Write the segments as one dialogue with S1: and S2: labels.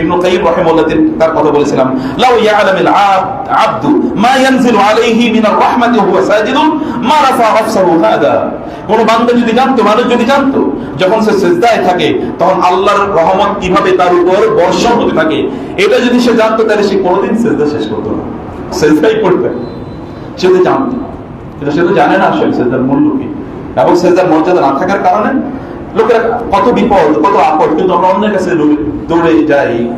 S1: ইবনু কাইয়িম রাহিমাহুল্লাহ তার কথা বলেছিলাম, লাউ ইয়ালামিল মা ইয়ানজিলু আলাইহি মিনার রাহমাতি মা রাফা আফসাহু হাদা। কোন বান্দা যদি জানতো, মানুষ যদি জানতো, যখন সে সিজদায় থাকে, তখন আল্লাহর রহমত কীভাবে তার উপর বর্ষণ হতে থাকে, এটা যদি সে জানতো, তাহলে সে কোনোদিন সিজদা শেষ করতো না। সিজদাই করতে। সে তো জানতো। কিন্তু সে তো জানে না আসলে সেজদার মূল্য কি। এবং সেজদার মর্যাদা না থাকার কারণে লোকেরা কত বিপদ, কত আপদ, কিন্তু আমরা অন্যের কাছে দৌড়ে- যাই।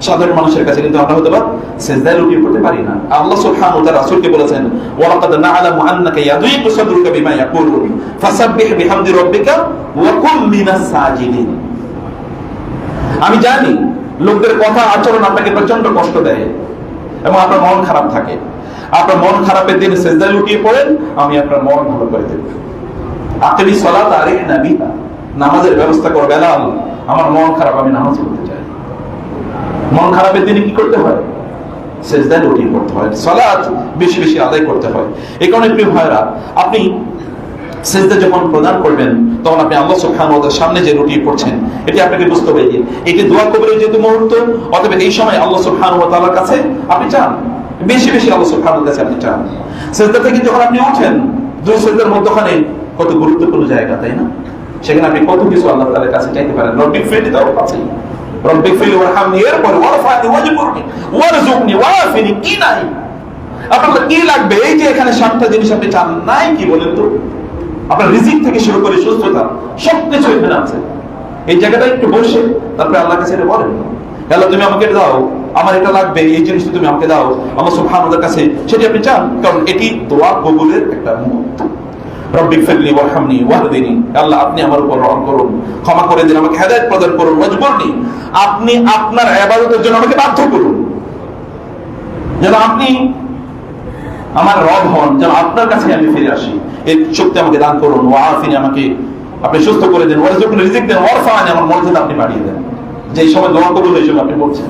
S1: সাধারণ মানুষের কাছে কিন্তু আমরা হয়তো বা সেজদায় পড়তে পারি না। আল্লাহ সুবহানাহু ওয়া তাআলা রাসূলকে বলেছেন না'লামু আন্নাকা ইয়াদুইকু সাদরুকা বিমা ইয়াকুলুন, ফাসাব্বিহ বিহামদি রাব্বিকা ওয়া মিনাস সাজিদিন. আমি জানি, লোকদের কথা আচরণ আপনাকে প্রচণ্ড কষ্ট দেয় এবং আপনার মন খারাপ থাকে। আপনার মন খারাপের দিন সেজদায় লুটিয়ে পড়েন, আমি আপনার মন ভালো করে দেব আপনি সলাত আরে নাবিহা নামাজের ব্যবস্থা করো, বেলাল। আমার মন খারাপ, আমি নামাজ পড়তে চাই মন খারাপের দিনে কি করতে হয়? সেজদায় হয়। সলাত বেশি বেশি আদায় করতে হয়। এই কারণে প্রিয় আপনি সেজদা যখন প্রদান করবেন, তখন আপনি আল্লাহ সামনে যে পড়ছেন, এটি আপনাকে বুঝতে হবে এটি দোয়া কবরের যেহেতু মুহূর্ত এই সময় আল্লাহ কাছে আপনি চান। বেশি বেশি আল্লাহ কাছে আপনি চান। সেজদা থেকে যখন আপনি ওঠেন দুই সেজদার মধ্যখানে কত গুরুত্বপূর্ণ জায়গা, তাই না? সেখানে আপনি কত কিছু আল্লাহ তাআলার কাছে চাইতে পারেন? রব্বিক ফিরনি তাও কাছেই রব্বিক ফিরনি ওয়ারহামনি। এরপর ওয়ারফানি ওয়াজবুরনি ওয়ারজুকনি ওয়াফিনি, কি নাই? আপনার কি লাগবে? এই যে এখানে সাতটা জিনিস আপনি চান, নাই কি বলেন তো? আপনার রিজিক থেকে শুরু করে সুস্থতা, সবকিছু এখানে আছে। এই জায়গাটা একটু বসে, তারপরে আল্লাহ কাছে এটা বলেন। আল্লাহ, তুমি আমাকে এটা দাও। আমার এটা লাগবে, এই জিনিসটা তুমি আমাকে দাও। আমার সুবহানাল্লাহর কাছে সেটি আপনি চান। কারণ এটি দোয়া কবুলের একটা মুহূর্ত। রব্বিক ফিরলি ওয়ারহামনি ওয়াহদিনি আল্লাহ, আপনি আমার উপর রহম করুন, ক্ষমা করে দিন, আমাকে হেদায়েত প্রদান করুন মজবুরনি আপনি আপনার ইবাদতের জন্য আমাকে বাধ্য করুন। যেন আপনি আমার রব হন, যেন আপনার কাছে আমি ফিরে আসি। এই শক্তি আমাকে দান করুন ওয়াফিনি আমাকে আপনি সুস্থ করে দেন রিজিক দেন আমার মর্যাদা আপনি বাড়িয়ে দেন। যে সময় দোয়া করুন এই সময় আপনি বলছেন।